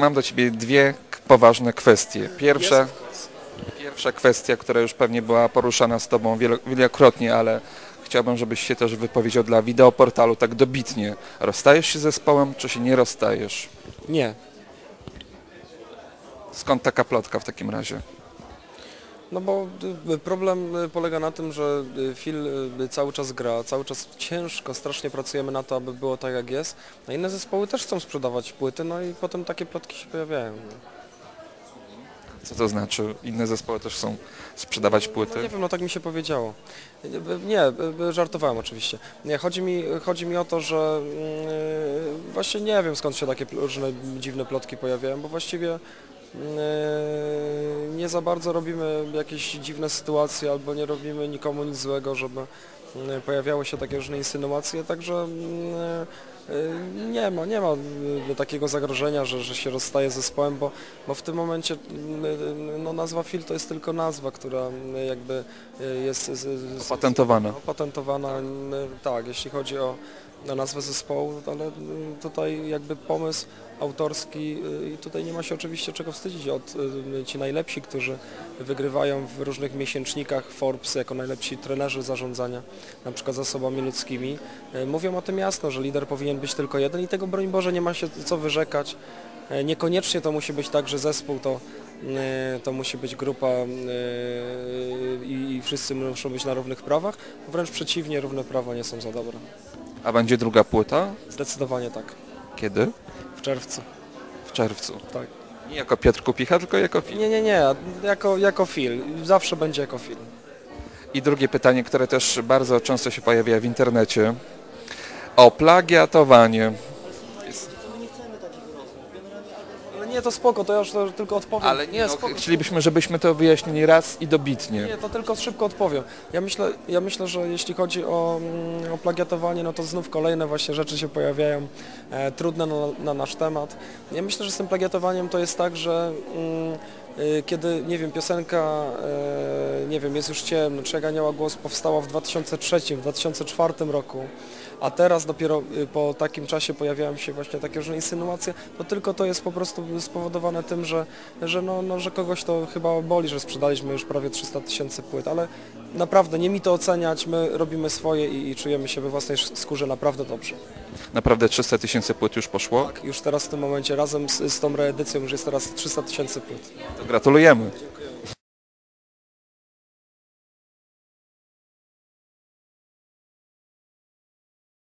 Mam do Ciebie dwie poważne kwestie. Pierwsza, pierwsza kwestia, która już pewnie była poruszana z Tobą wielo- wielokrotnie, ale chciałbym, żebyś się też wypowiedział dla wideoportalu tak dobitnie. Rozstajesz się z zespołem, czy się nie rozstajesz? Nie. Skąd taka plotka w takim razie? No bo y, problem y, polega na tym, że y, Phil cały czas gra, cały czas ciężko, strasznie pracujemy na to, aby było tak jak jest. A inne zespoły też chcą sprzedawać płyty, no i potem takie plotki się pojawiają. no. Co to znaczy? Inne zespoły też chcą sprzedawać No płyty? nie wiem, no tak mi się powiedziało. Nie, żartowałem oczywiście. Nie, chodzi mi, chodzi mi o to, że yy, właśnie nie wiem skąd się takie różne dziwne plotki pojawiają, bo właściwie nie za bardzo robimy jakieś dziwne sytuacje albo nie robimy nikomu nic złego, żeby yy, pojawiały się takie różne insynuacje, także yy, yy, nie ma, nie ma yy, takiego zagrożenia, że, że się rozstaje z zespołem, bo, bo w tym momencie yy, no, nazwa Phil to jest tylko nazwa, która yy, jakby yy, jest z, z, Opatentowana. opatentowana, tak, jeśli chodzi o, o nazwę zespołu, ale y, tutaj jakby pomysł autorski y, i tutaj nie ma się oczywiście czego wstydzić od y, ci najlepsi, którzy wygrywają w różnych miesięcznikach Forbes jako najlepsi trenerzy zarządzania, na przykład zasobami ludzkimi, mówią o tym jasno, że lider powinien być tylko jeden i tego broń Boże nie ma się co wyrzekać. Niekoniecznie to musi być tak, że zespół to to musi być grupa i wszyscy muszą być na równych prawach. Wręcz przeciwnie, równe prawa nie są za dobre. A będzie druga płyta? Zdecydowanie tak. Kiedy? W czerwcu. W czerwcu. Tak. Nie jako Piotr Kupicha, tylko jako film. Nie, nie, nie. Jako, jako film. Zawsze będzie jako film. I drugie pytanie, które też bardzo często się pojawia w internecie. O plagiatowanie. Ale nie, to spoko, to ja już to tylko odpowiem. Ale nie, no, spoko. chcielibyśmy, żebyśmy to wyjaśnili raz i dobitnie. Nie, to tylko szybko odpowiem. Ja myślę, ja myślę, że jeśli chodzi o, mm, o plagiatowanie, no to znów kolejne właśnie rzeczy się pojawiają, e, trudne na, na nasz temat. Ja myślę, że z tym plagiatowaniem to jest tak, że mm, kiedy, nie wiem, piosenka, e, nie wiem, jest już ciemno, czy jak anioła głos powstała w 2003, w 2004 roku, a teraz dopiero y, po takim czasie pojawiają się właśnie takie różne insynuacje, to tylko to jest po prostu spowodowane tym, że, że, no, no, że kogoś to chyba boli, że sprzedaliśmy już prawie 300 tysięcy płyt, ale naprawdę nie mi to oceniać, my robimy swoje i, i czujemy się we własnej skórze naprawdę dobrze. Naprawdę 300 tysięcy płyt już poszło. Tak, już teraz w tym momencie razem z, z tą reedycją już jest teraz 300 tysięcy płyt. Gratulujemy.